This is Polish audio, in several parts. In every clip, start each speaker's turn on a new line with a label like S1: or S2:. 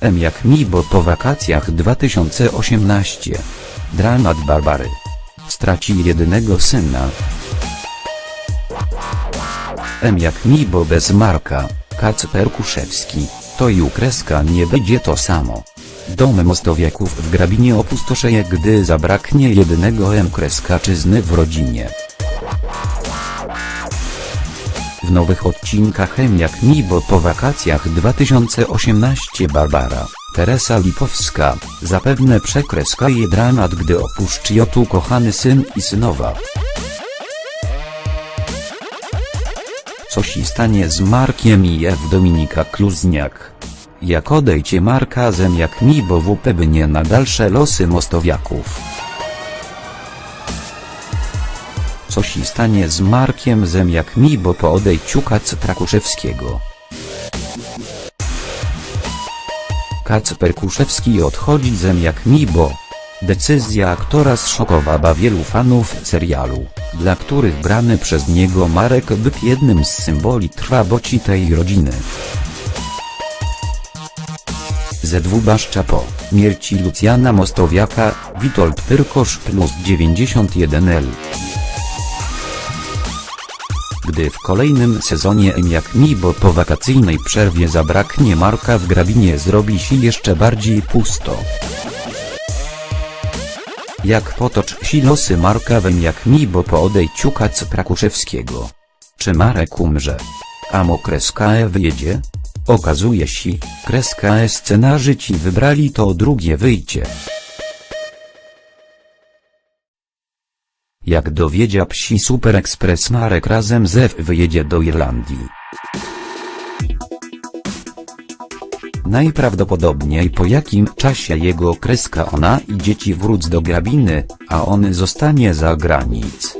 S1: M jak mi bo po wakacjach 2018. Dramat Barbary. Straci jedynego syna. M jak mi bo bez Marka, Kacper Kuszewski, to i u kreska nie będzie to samo. Dom Mostowiaków w Grabinie opustoszeje gdy zabraknie jedynego M kreskaczyzny w rodzinie. Nowych odcinkach M jak mi bo po wakacjach 2018 Barbara, Teresa Lipowska, zapewne przekreska jej dramat gdy opuszczy Jotu kochany syn i synowa. Co się stanie z Markiem i Ew Dominika Kluzniak? Jak odejdzie Marka zem jak mi bo WP nie na dalsze losy mostowiaków. Co się stanie z Markiem zem jak mi bo po odejściu Kacpra Kuszewskiego. Kacper Kuszewski odchodzi zem jak mi bo. Decyzja aktora zszokowała wielu fanów serialu, dla których brany przez niego Marek był jednym z symboli trwaboci tej rodziny. ZW Baszcza po śmierci Lucjana Mostowiaka, Witold Pyrkosz plus 91L. Gdy w kolejnym sezonie M jak mi bo po wakacyjnej przerwie zabraknie Marka w Grabinie zrobi się jeszcze bardziej pusto. Jak potoczy się losy Marka wem jak mi bo po odejściu Kacpra Kuszewskiego. Czy Marek umrze? A mo kreska E wyjedzie? Okazuje się, kreska E scenarzyci wybrali to drugie wyjście. Jak dowiedział psi Super Express Marek razem z Ew wyjedzie do Irlandii. Najprawdopodobniej po jakim czasie jego kreska ona i dzieci wróc do grabiny, a on zostanie za granic.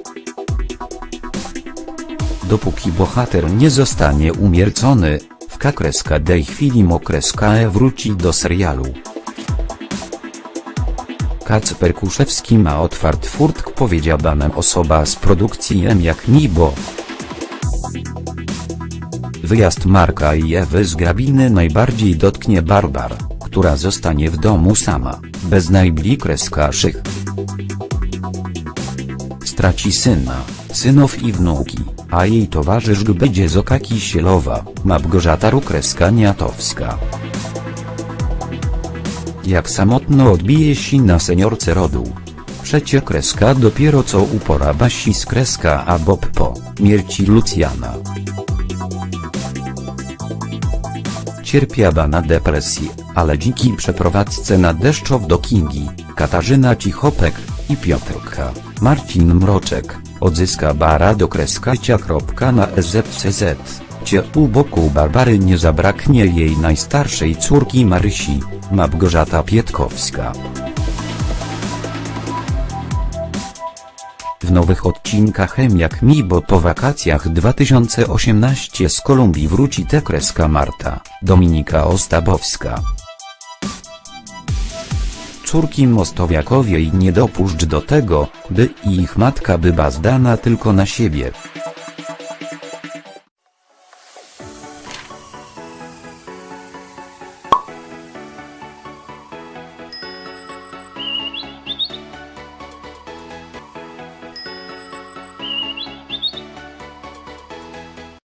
S1: Dopóki bohater nie zostanie umiercony, w kakreska dej chwili mokreska e wróci do serialu. Kacper Kuszewski ma otwart furtk powiedziała nam osoba z produkcji M jak Nibo. Wyjazd Marka i Ewy z grabiny najbardziej dotknie Barbar, która zostanie w domu sama, bez najbliższych. Straci syna, synów i wnuki, a jej towarzysz będzie z oka Kisielowa, Małgorzata Rukreska Niatowska. Jak samotno odbije się na seniorce rodu. Przecie kreska dopiero co upora basi z kreska a Bob po śmierci Lucjana. Cierpiała na depresję, ale dzięki przeprowadzce na Deszczow do Kingi, Katarzyna Cichopek i Piotrka, Marcin Mroczek, odzyska bara do kreskacia. Na SZCZ, cie u boku Barbary nie zabraknie jej najstarszej córki Marysi, Małgorzata Pietkowska. W nowych odcinkach jak mi bo po wakacjach 2018 z Kolumbii wróci tekreska Marta, Dominika Ostabowska. Córki Mostowiakowie i nie dopuszcz do tego, by ich matka była zdana tylko na siebie.